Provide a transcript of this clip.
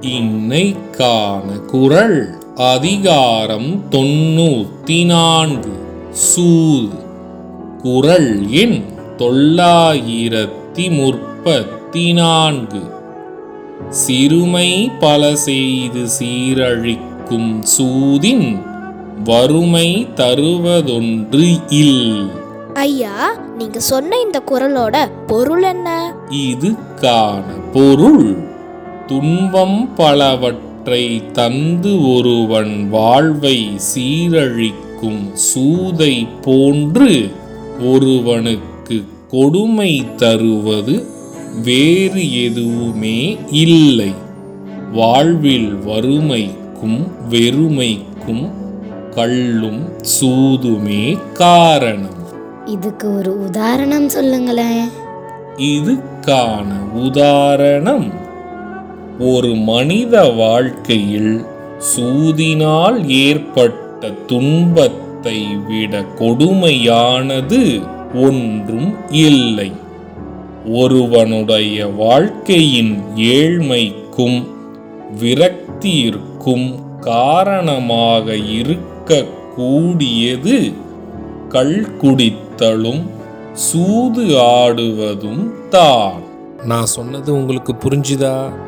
இன்னைக்கான குரல் அதிகாரம் தொண்ணூத்தி நான்கு சூது. குரல் எண் தொள்ளாயிரத்தி முப்பத்தி நான்கு சிறுமை பல செய்து சீரழிக்கும் சூதின் வறுமை தருவதொன்று இல். ஐயா நீங்க சொன்ன இந்த குரலோட பொருள் என்ன? இதுக்கான பொருள் துன்பம் பலவற்றை தந்து ஒருவன் வாழ்வை சீரழிக்கும் சூதை போன்று ஒருவனுக்கு கொடுமை தருவது வேறு எதுவுமே இல்லை. வாழ்வில் வறுமைக்கும் வெறுமைக்கும் கள்ளும் சூதுமே காரணம். இதுக்கு ஒரு உதாரணம் சொல்லுங்களேன். இதுக்கான உதாரணம் ஒரு மனித வாழ்க்கையில் சூதினால் ஏற்பட்ட துன்பத்தை விட கொடுமையானது ஒன்றும் இல்லை. ஒருவனுடைய வாழ்க்கையின் ஏழ்மைக்கும் விரக்தியிற்கும் காரணமாக இருக்கக்கூடியது கள் குடித்தலும் சூது ஆடுவதும் தான். நான் சொன்னது உங்களுக்கு புரிஞ்சுதா?